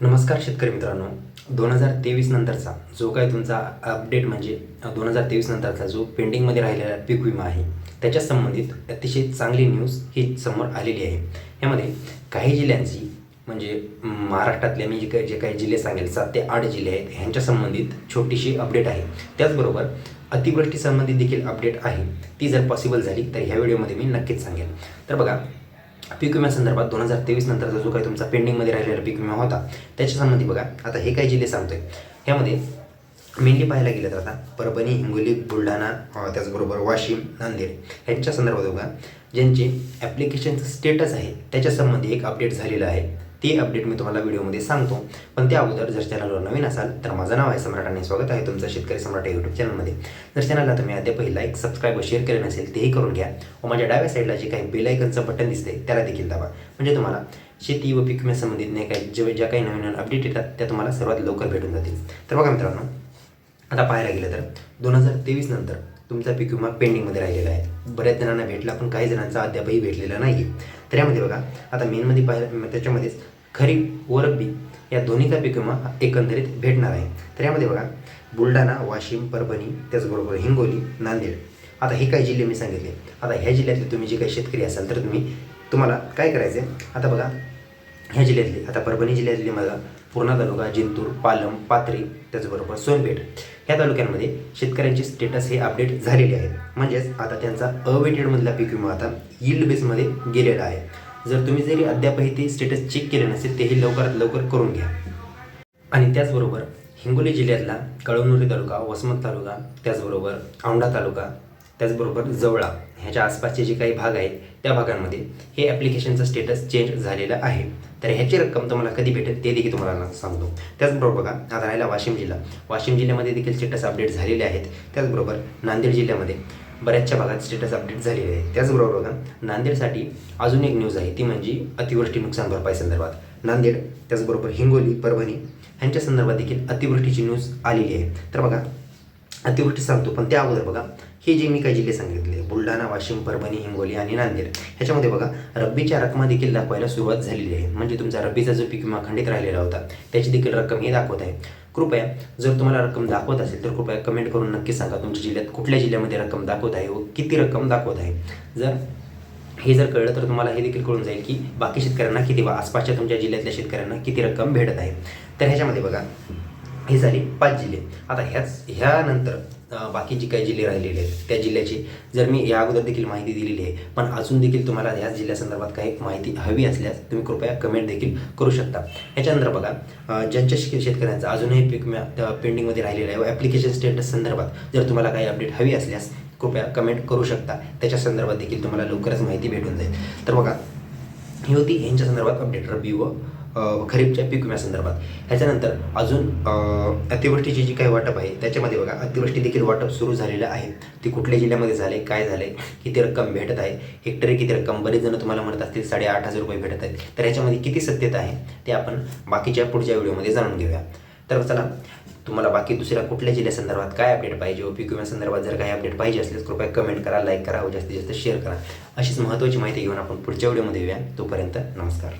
नमस्कार शेतकरी मित्रांनो. दोन हजार तेवीस नंतरचा जो काय तुमचा अपडेट म्हणजे दोन हजार तेवीस नंतरचा जो पेंडिंगमध्ये राहिलेला पीक विमा आहे त्याच्या संबंधित अतिशय चांगली न्यूज ही समोर आलेली आहे. यामध्ये काही जिल्ह्यांची म्हणजे महाराष्ट्रातले मी जे काही जे काही जिल्हे सांगेल सात ते आठ जिल्हे आहेत ह्यांच्या संबंधित छोटीशी अपडेट आहे. त्याचबरोबर अतिवृष्टी संबंधित देखील अपडेट आहे. ती जर पॉसिबल झाली तर ह्या व्हिडिओमध्ये मी नक्कीच सांगेन तर बघा पीक विम्यासंदर्भात दोन हजार तेवीस नंतरचा जो काही तुमचा पेंडिंगमध्ये राहिलेला पीक विमा होता त्याच्या संबंधी बघा. आता हे काही जिल्हे सांगतोय. ह्यामध्ये मेनली पाहायला गेलं तर आता परभणी हिंगोली बुलढाणा त्याचबरोबर वाशिम नांदेड ह्यांच्या संदर्भात बघा. ज्यांचे ॲप्लिकेशनचं स्टेटस आहे त्याच्या संबंधी एक अपडेट झालेलं आहे. ते अपडेट मी तुम्हाला व्हिडिओमध्ये सांगतो. पण त्या अगोदर जर चॅनलवर नवीन असाल तर माझं नाव आहे सम्राट आणि स्वागत आहे तुमचं शेतकरी सम्राट यूट्यूब चॅनलमध्ये जर चॅनलला तुम्ही अद्यापही लाईक सबस्क्राईब व शेअर केले नसेल तेही करून घ्या. व माझ्या डाव्या साईडला जे काही बेल आयकनचं बटन दिसते त्याला देखील दाबा. म्हणजे तुम्हाला शेती व पीक विम्यासंबंधित नाही काही जे ज्या काही नवीन नवीन अपडेट येतात त्या तुम्हाला सर्वात लवकर भेटून जातील. तर बघा मित्रांनो आता पाहायला गेलं तर दोन हजार तेवीस नंतर तुमचा पीक विमा पेंडिंगमध्ये राहिलेला आहे. बऱ्याच जणांना भेटला पण काही जणांचा अद्यापही भेटलेला नाही आहे तर यामध्ये बघा आता मेनमध्ये पाहिलं त्याच्यामध्येच खरीप व रब्बी या दोन्हीचा पीक विमा एकंदरीत भेटणार आहे. तर यामध्ये बघा बुलढाणा वाशिम परभणी त्याचबरोबर हिंगोली नांदेड. आता हे काही जिल्हे मी सांगितले. आता ह्या जिल्ह्यातले तुम्ही जे काही शेतकरी असाल तर तुम्ही तुम्हाला काय करायचं आहे आता बघा ह्या जिल्ह्यातली. आता परभणी जिल्ह्यातली मला पूर्णा तालुका जिंतूर पालम पाथरी त्याचबरोबर सोनपेठ. ह्या तालुक्यांमध्ये शेतकऱ्यांचे स्टेटस हे अपडेट झालेले आहेत. म्हणजेच आता त्यांचा अवेटेडमधला पीक विमा आता यील्ड बेसमध्ये गेलेला आहे. जर तुम्ही जरी अद्यापही ते स्टेटस चेक केले नसेल तेही लवकरात लवकर करून घ्या. आणि त्याचबरोबर हिंगोली जिल्ह्यातला कळमनुरी तालुका वसमत तालुका त्याचबरोबर औंढा तालुका त्याचबरोबर जवळा ह्याच्या आसपासचे जे काही भाग आहेत त्या भागांमध्ये हे ॲप्लिकेशनचं स्टेटस चेंज झालेलं आहे. तर ह्याची रक्कम तुम्हाला कधी भेटेल ते देखील तुम्हाला सांगतो. त्याचबरोबर बघा आता राहिला वाशिम जिल्हा. वाशिम जिल्ह्यामध्ये देखील स्टेटस अपडेट झालेले आहेत. त्याचबरोबर नांदेड जिल्ह्यामध्ये बऱ्याचशा भागात स्टेटस अपडेट झालेले आहे त्याचबरोबर बघा नांदेडसाठी अजून एक न्यूज आहे ती म्हणजे अतिवृष्टी नुकसान भरपाई संदर्भात. नांदेड त्याचबरोबर हिंगोली परभणी ह्यांच्या संदर्भात देखील अतिवृष्टीची न्यूज आलेली आहे. तर बघा अतिवृष्टी सांगतो. पण त्या अगोदर बघा हे जे मी काही जिल्हे सांगितले बुलढाणा वाशिम परभणी हिंगोली आणि नांदेड ह्याच्यामध्ये बघा रब्बीच्या रकमा देखील दाखवायला सुरुवात झालेली आहे. म्हणजे तुमचा रब्बीचा जो पीक विमा खंडित राहिलेला होता त्याची देखील रक्कम हे दाखवत आहे. कृपया जर तुम्हाला रक्कम दाखवत असेल तर कृपया कमेंट करून नक्की सांगा तुमच्या जिल्ह्यात कुठल्या जिल्ह्यामध्ये रक्कम दाखवत आहे व किती रक्कम दाखवत आहे. जर हे जर कळलं तर तुम्हाला हे देखील कळून जाईल की बाकी शेतकऱ्यांना किती वा आसपासच्या तुमच्या जिल्ह्यातल्या शेतकऱ्यांना किती रक्कम भेटत आहे. तर ह्याच्यामध्ये बघा हे झाले पाच जिल्हे. आता ह्याच ह्यानंतर बाकी जी काही जिल्हे राहिलेले आहेत. त्या जिल्ह्याची जर मी या अगोदर देखील माहिती दिलेली आहे पण अजून देखील तुम्हाला ह्याच जिल्ह्यासंदर्भात काही माहिती हवी असल्यास तुम्ही कृपया कमेंट देखील करू शकता. याच्यानंतर बघा ज्यांच्या शेत- शेतकऱ्यांचा अजूनही पीक पेंडिंगमध्ये राहिलेलं आहे व ॲप्लिकेशन स्टेटस संदर्भात जर तुम्हाला काही अपडेट हवी असल्यास कृपया कमेंट करू शकता. त्याच्या संदर्भात देखील तुम्हाला लवकरच माहिती भेटून जाईल. तर बघा ही होती यांच्या संदर्भात अपडेट रबी व खरीपच्या पीक विम्यासंदर्भात ह्याच्यानंतर अजून अतिवृष्टीची जी काही वाटप आहे त्याच्यामध्ये बघा अतिवृष्टी देखील वाटप सुरू झालेलं आहे. ती कुठल्या जिल्ह्यामध्ये झाले काय झाले किती रक्कम भेटत आहे हेक्टरी किती रक्कम बरेच जण तुम्हाला म्हणत असतील साडेआठ हजार रुपये भेटत आहेत. तर ह्याच्यामध्ये किती सत्यता आहे ते आपण बाकीच्या पुढच्या व्हिडिओमध्ये जाणून घेऊया. तर चला तुम्हाला बाकी दुसऱ्या कुठल्या जिल्ह्यासंदर्भात काय अपडेट पाहिजे व पीक विम्यासंदर्भात जर काही अपडेट पाहिजे असल्यास कृपया कमेंट करा लाईक करा व जास्तीत जास्त शेअर करा. अशीच महत्त्वाची माहिती घेऊन आपण पुढच्या व्हिडिओमध्ये येऊया. तोपर्यंत नमस्कार.